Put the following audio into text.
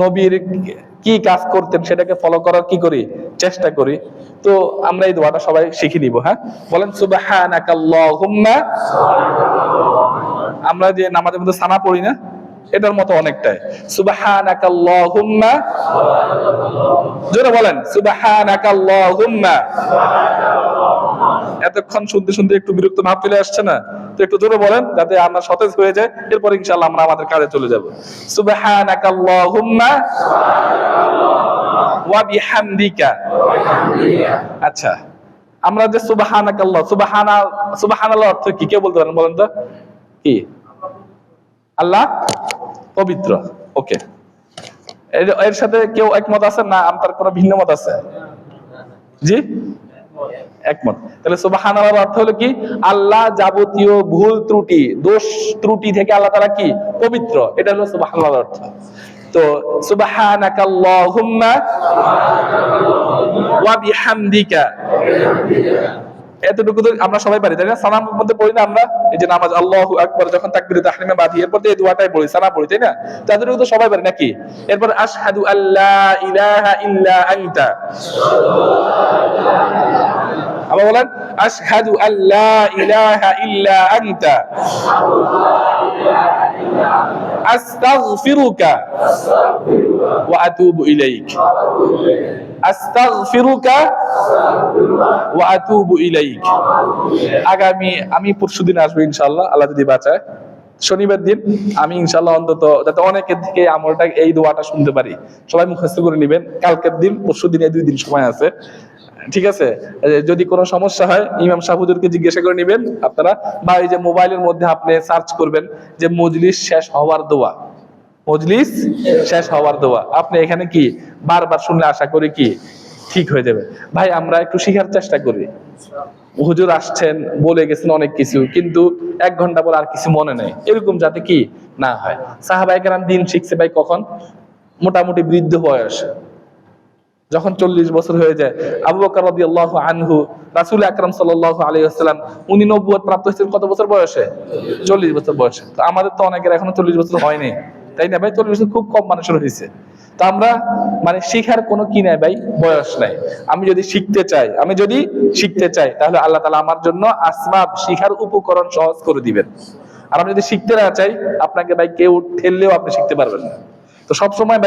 নবীর কি কাজ করতেন সেটাকে ফলো করার কি করি? চেষ্টা করি। তো আমরা এই দোয়াটা সবাই শিখে নিব হ্যাঁ? বলেন, সুবহানাকাল্লাহুম্মা। আমরা যে নামাজের মধ্যে সানা পড়ি না, এটার মতো অনেকটাই। সুবহানাকাল্লাহুম্মা। জোরে বলেন, সুবহানাকাল্লাহুম্মা। এতক্ষণ শুনতে শুনতে একটু বিরক্ত ভাব চলে আসছে না? তো একটু জোরে বলেন যাতে আমরা সতেজ হয়ে যায় এরপর ইনশাআল্লাহ আমরা আমাদের কাজে চলে যাব। সুবহানাকাল্লাহুম্মা ওয়া বিহামদিকা। আচ্ছা আমরা যে সুবহানা, সুবহানাল্লাহ অর্থ কি? কে বলতে পারেন বলেন তো? কি? আল্লাহ পবিত্র। ওকে। এর এর সাথে কেউ একমত আছে না? আপনার কোনো ভিন্ন মত আছে? জি? একমত। তাহলে সুবহানাল্লাহর অর্থ হলো কি? আল্লাহ যাবতীয় ভুল ত্রুটি, দোষ ত্রুটি থেকে আল্লাহ তারা কি? পবিত্র। এটা হলো সুবহানাল্লাহর অর্থ। তো সুবহানাকাল্লাহুম্মা এতটুকু তো আমরা সবাই পারি, তাই না? সালামের মধ্যে পড়ি না আমরা? এই যে নামাজ আল্লাহু আকবার যখন তাকবীরে তাহরিমে বাঁধি এরপর এই দোয়াটাই পড়ি, সালাম পড়ি, তাই না? তো এতটুকু তো সবাই পারি নাকি? এরপর আশহাদু আল্লা ইলাহা ইল্লা আনতা। আবার বলেন, আশহাদু ইলাহা ইল্লা আনতা। আস্তাগফিরুকা ওয়া আতুবু ইলাইক। আস্তাগফিরুকা ওয়া আতুবু ইলাইক। আগামী, আমি পরশুদিন আসব ইনশাআল্লাহ, আল্লাহ যদি বাঁচায়। শনিবার দিন আমি ইনশাআল্লাহ অন্তত যাতে অনেকের থেকে আমলটা এই দোয়াটা শুনতে পারি। সবাই মুখস্থ করে নেবেন, কালকের দিন, পরশু দিন এই দুই দিন সময় আছে। ঠিক আছে? যদি কোনো সমস্যা হয়, ইমাম সাহুদুরকে জিজ্ঞাসা করে নেবেন আপনারা। বা এই যে মোবাইলের মধ্যে আপনি সার্চ করবেন যে মজলিস শেষ হওয়ার দোয়া। মজলিস শেষ হওয়ার দোয়া। আপনি এখানে কি বারবার শুনলে আশা করি কি ঠিক হয়ে যাবে? ভাই, আমরা একটু শিখার চেষ্টা করি। হুজুর আসছেন, বলে গেছেন অনেক কিছু, কিন্তু এক ঘণ্টা পর আর কিছু মনে নেই। এরকম যাতে কি না হয়। সাহাবাই কেরাম দিন শিখছে ভাই কখন? মোটামুটি বৃদ্ধ বয়স। যখন চল্লিশ বছর হয়ে যায়, আবু বকর রাদিয়াল্লাহু আনহু, রাসূল আকরাম সাল্লাল্লাহু আলাইহি ওয়াসাল্লাম, উনি নবুয়ত প্রাপ্ত হয়েছেন কত বছর বয়সে? চল্লিশ বছর বয়সে। তো আমাদের তো অনেকের এখনও চল্লিশ বছর হয়নি। তাই না ভাই? চল্লিশ বছর খুব কম মানুষের হয়েছে। তো আমরা মানে শিখার কোনো কি নাই ভাই? বয়স নাই। আমি যদি শিখতে চাই, আমি যদি শিখতে চাই, তাহলে আল্লাহ তালা আমার জন্য আসবাব শিখার উপকরণ সহজ করে দিবেন। আর আমি যদি শিখতে না চাই, আপনাকে ভাই কেউ ঠেললেও আপনি শিখতে পারবেন না। তো সবসময়